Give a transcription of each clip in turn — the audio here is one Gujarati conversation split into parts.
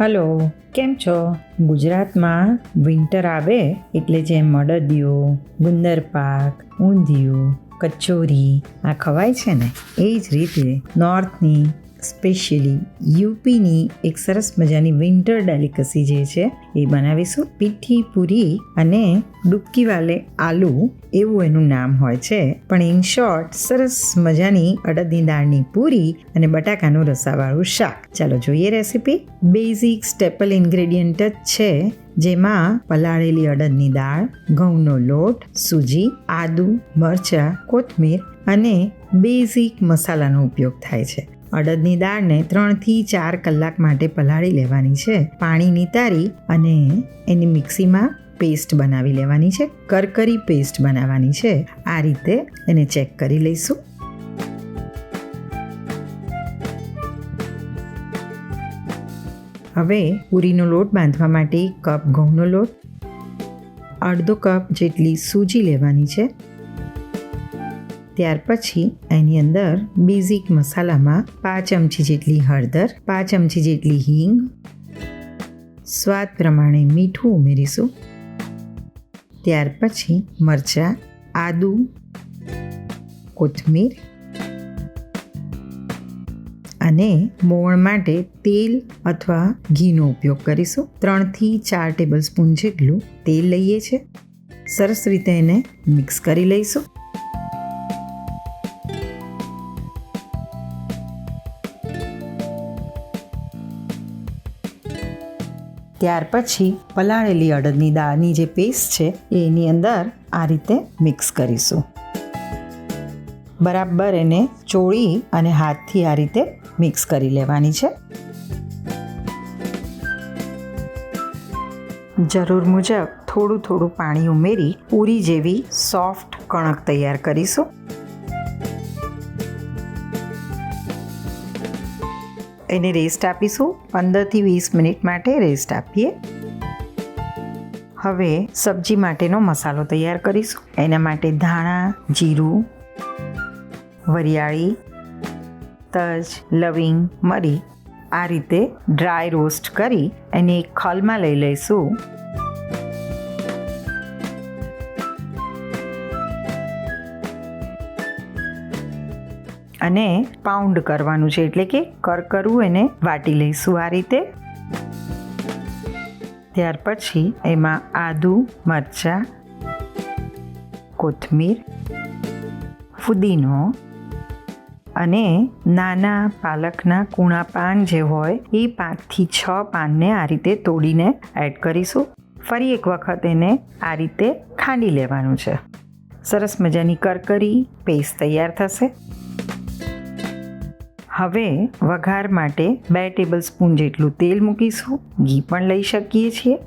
હલો, કેમ છો? ગુજરાતમાં વિન્ટર આવે એટલે જે મડદિયો ગુંદર પાક, ઊંધિયું, કચોરી આ ખવાય છે ને? એ જ રીતે નોર્થની સ્પેશિયલી યુપીની એક સરસ મજાની વિન્ટર ડેલિકસી જે છે, એ બનાવીશું. પીઠી પૂરી અને ડૂબકી વાલે આલુ, એવું એનું નામ હોય છે. પણ ઇન શોર્ટ સરસ મજાની અડદની દાળની પૂરી અને બટાકાનું રસાવાળું શાક. ચાલો જોઈએ રેસીપી બેઝિક સ્ટેપલ ઇન્ગ્રેડિયન્ટ જ છે, જેમાં પલાળેલી અડદની દાળ, ઘઉંનો લોટ, સૂજી, આદુ, મરચાં, કોથમીર અને બેઝિક મસાલાનો ઉપયોગ થાય છે. અડદની દાળને ત્રણથી ચાર કલાક માટે પલાળી લેવાની છે. પાણી નિતારી અને એની મિક્સીમાં પેસ્ટ બનાવી લેવાની છે. કરકરી પેસ્ટ બનાવવાની છે. આ રીતે એને ચેક કરી લઈશું. હવે પૂરીનો લોટ બાંધવા માટે કપ ઘઉંનો લોટ, અડધો કપ જેટલી સૂજી લેવાની છે. ત્યાર પછી એની અંદર બેઝિક મસાલામાં પાંચ ચમચી જેટલી હળદર, પાંચ ચમચી જેટલી હિંગ, સ્વાદ પ્રમાણે મીઠું ઉમેરીશું. ત્યાર પછી મરચાં, આદુ, કોથમીર અને મોણ માટે તેલ અથવા ઘીનો ઉપયોગ કરીશું. ત્રણથી ચાર ટેબલ સ્પૂન જેટલું તેલ લઈએ છીએ. સરસ રીતે એને મિક્સ કરી લઈશું. ત્યાર પછી પલાળેલી અડદની દાળની જે પેસ્ટ છે, એની અંદર આ રીતે મિક્સ કરીશું. બરાબર એને ચોળી અને હાથથી આ રીતે મિક્સ કરી લેવાની છે. જરૂર મુજબ થોડું થોડું પાણી ઉમેરી, પૂરી જેવી સોફ્ટ કણક તૈયાર કરીશું. એને રેસ્ટ આપીશું. પંદરથી વીસ મિનિટ માટે રેસ્ટ આપીએ. હવે સબ્જી માટેનો મસાલો તૈયાર કરીશું. એના માટે ધાણા, જીરું, વરિયાળી, તજ, લવિંગ, મરી આ રીતે ડ્રાય રોસ્ટ કરી એને એક ખલમાં લઈ લઈશું. અને પાઉન્ડ કરવાનું છે એટલે કે કરકરું એને વાટી લઈશું આ રીતે. ત્યાર પછી એમાં આદુ, મરચાં, કોથમીર, ફુદીનો અને નાના પાલકના કૂણા પાન જે હોય એ પાંચથી છ પાનને આ રીતે તોડીને એડ કરીશું. ફરી એક વખત એને આ રીતે ખાંડી લેવાનું છે. સરસ મજાની કરકરી, પેસ્ટ તૈયાર થશે. હવે વઘાર માટે બે ટેબલ સ્પૂન જેટલું તેલ મૂકીશું. ઘી પણ લઈ શકીએ છીએ.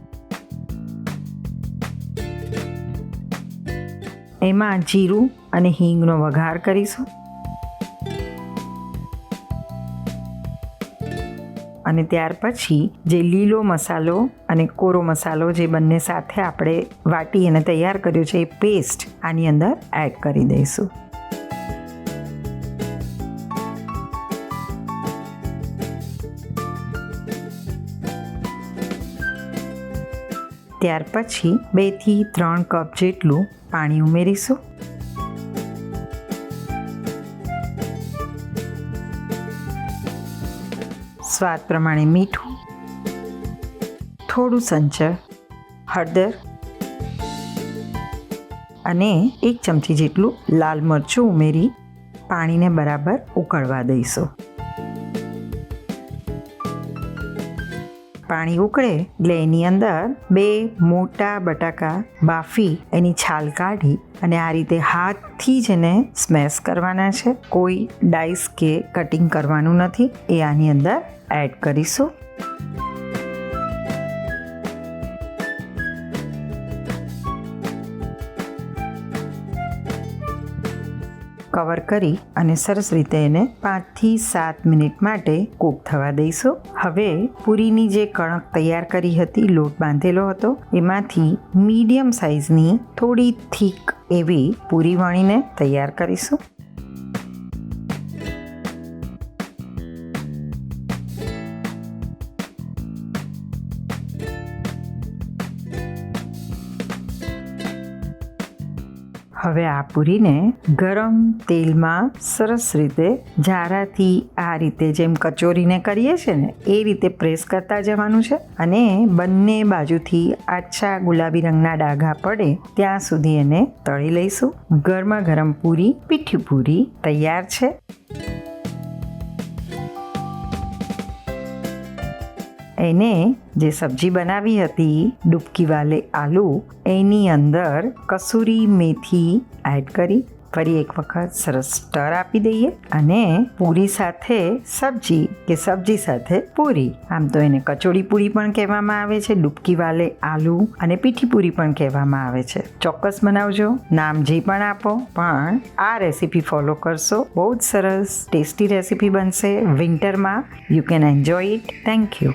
એમાં જીરું અને હિંગનો વઘાર કરીશું. અને ત્યાર પછી જે લીલો મસાલો અને કોરો મસાલો જે બંને સાથે આપણે વાટી અને તૈયાર કર્યો છે એ પેસ્ટ આની અંદર એડ કરી દઈશું. ત્યાર પછી બેથી ત્રણ કપ જેટલું પાણી ઉમેરીશું. સ્વાદ પ્રમાણે મીઠું, થોડું સંચર હળદર અને એક ચમચી જેટલું લાલ મરચું ઉમેરી પાણીને બરાબર ઉકળવા દઈશું. પાણી ઉકળે એટલે એની અંદર બે મોટા બટાકા બાફી એની છાલ કાઢી અને આ રીતે હાથથી જ એને સ્મેશ કરવાના છે. કોઈ ડાઈસ કે કટિંગ કરવાનું નથી. એ આની અંદર એડ કરીશું. કવર કરી અને સરસ રીતે એને પાંચથી સાત મિનિટ માટે કૂક થવા દઈશું. હવે પૂરીની જે કણક તૈયાર કરી હતી, લોટ બાંધેલો હતો, એમાંથી મીડિયમ સાઇઝની થોડી થીક એવી પૂરી વણીને તૈયાર કરીશું. હવે આ પૂરીને ગરમ તેલમાં સરસ રીતે જારાથી આ રીતે જેમ કચોરીને કરીએ છે ને, એ રીતે પ્રેસ કરતા જવાનું છે અને બંને બાજુથી આછા ગુલાબી રંગના ડાઘા પડે ત્યાં સુધી એને તળી લઈશું. ગરમા ગરમ પૂરી પીઠી પૂરી તૈયાર છે. એને જે સબ્જી બનાવી હતી, ડૂબકી વાલે આલુ, એની અંદર કસૂરી મેથી એડ કરી ફરી એક વખત સરસ સ્ટર આપી દઈએ અને પૂરી સાથે સબ્જી કે સબ્જી સાથે પૂરી. આમ તો એને કચોડી પૂરી પણ કહેવામાં આવે છે, ડૂબકી વાલે આલુ અને પીઠી પૂરી પણ કહેવામાં આવે છે. ચોક્કસ બનાવજો, નામ જે પણ આપો, પણ આ રેસીપી ફોલો કરશો. બહુ જ સરસ ટેસ્ટી રેસીપી બનશે વિન્ટરમાં. You can enjoy it thank you